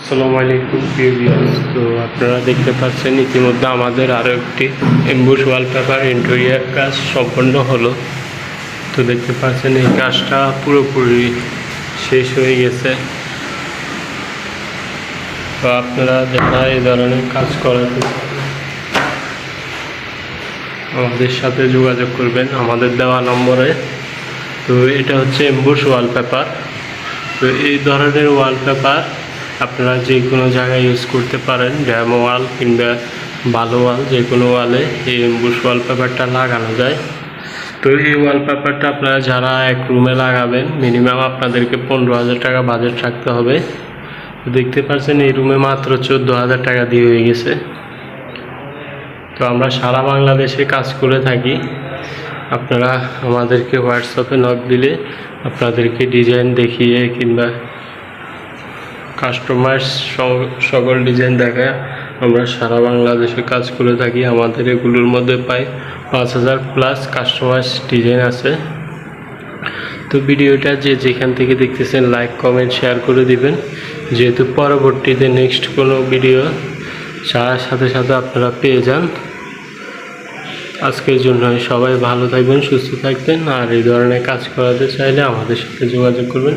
আসসালামু আলাইকুম প্রিয় ভিউয়ার্স তো আপনারা দেখতে পাচ্ছেন ইতিমধ্যে আমাদের আরও একটি এমবুশ ওয়ালপেপার ইন্টেরিয়ার কাজ সম্পন্ন হলো। তো দেখতে পাচ্ছেন এই কাজটা পুরোপুরি শেষ হয়ে গেছে। তো আপনারা যারা এই ধরনের কাজ করাতে চান, আমাদের সাথে যোগাযোগ করবেন আমাদের দেওয়া নম্বরে। তো এটা হচ্ছে এমবুশ ওয়ালপেপার তো এই ধরনের ওয়ালপেপার আপনারা যে কোনো জায়গায় ইউজ করতে পারেন ড্যামো ওয়াল কিংবা ভালো ওয়াল যে কোনো ওয়ালে এই এমবুশ ওয়ালপেপারটা লাগানো যায়। তো এই ওয়ালপেপারটা আপনারা যারা এক রুমে লাগাবেন মিনিমাম আপনাদেরকে পনেরো হাজার টাকা বাজেট রাখতে হবে। দেখতে পাচ্ছেন এই রুমে মাত্র চোদ্দ হাজার টাকা দিয়ে হয়ে গেছে। তো আমরা সারা বাংলাদেশে কাজ করে থাকি। আপনারা আমাদেরকে হোয়াটসঅ্যাপে নক দিলে আপনাদেরকে ডিজাইন দেখিয়ে কিংবা কাস্টমাইজ সকল ডিজাইন দেখায় আমরা সারা বাংলাদেশে কাজ করে থাকি। আমাদের এগুলোর মধ্যে প্রায় পাঁচ হাজার প্লাস কাস্টমাইজ ডিজাইন আছে। তো ভিডিওটা যে যেখান থেকে দেখতেছেন লাইক কমেন্ট শেয়ার করে দিবেন। যেহেতু পরবর্তীতে নেক্সট কোনো ভিডিও ছাড়ার সাথে সাথে আপনারা পেয়ে যান। আজকের জন্য সবাই ভালো থাকবেন, সুস্থ থাকবেন। আর এই ধরনের কাজ করাতে চাইলে আমাদের সাথে যোগাযোগ করবেন।